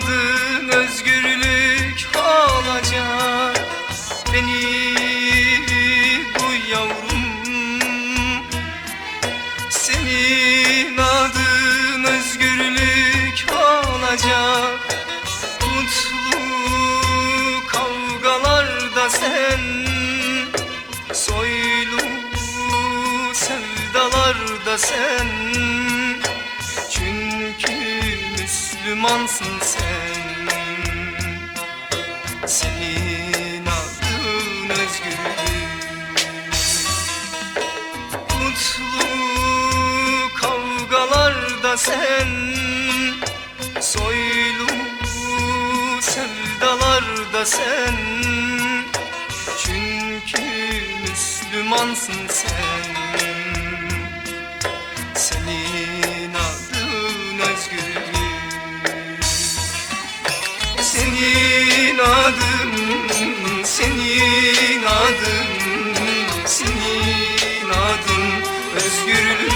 Adın özgürlük olacak. Beni duy yavrum Senin adın özgürlük olacak. Mutlu kavgalarda sen Soylu sevdalarda sen Müslümansın sen. Senin adın özgürlük Mutlu kavgalarda sen. Soylu sevdalarda sen. Çünkü Müslümansın sen adın, senin adın Senin adın özgürlük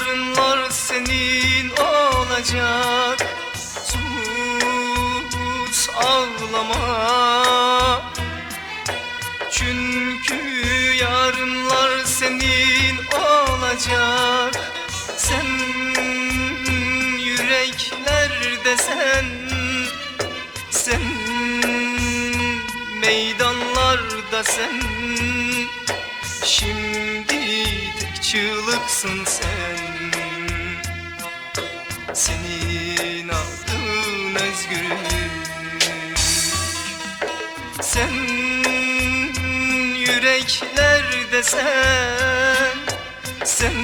yarınlar senin olacak. Sus ağlama. Çünkü yarınlar senin olacak. Sen yüreklerde sen. Sen meydanlarda sen. Şimdi çığlıksın sen. Senin adın özgürlük. Sen yüreklerde sen. Sen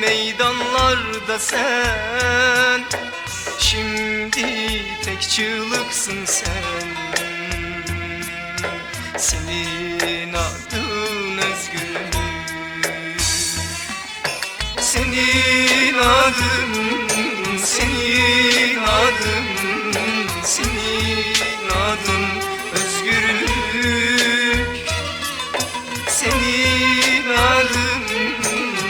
meydanlarda sen. Şimdi tek çığlıksın sen. Senin senin adın senin adın senin adın özgürlük. Senin adın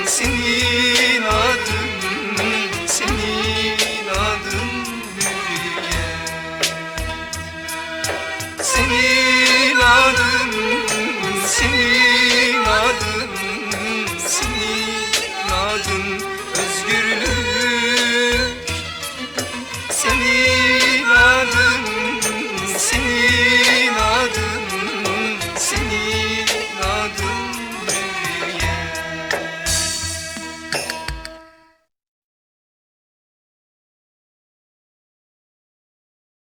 senin adın senin adın hürriyet. Senin adın senin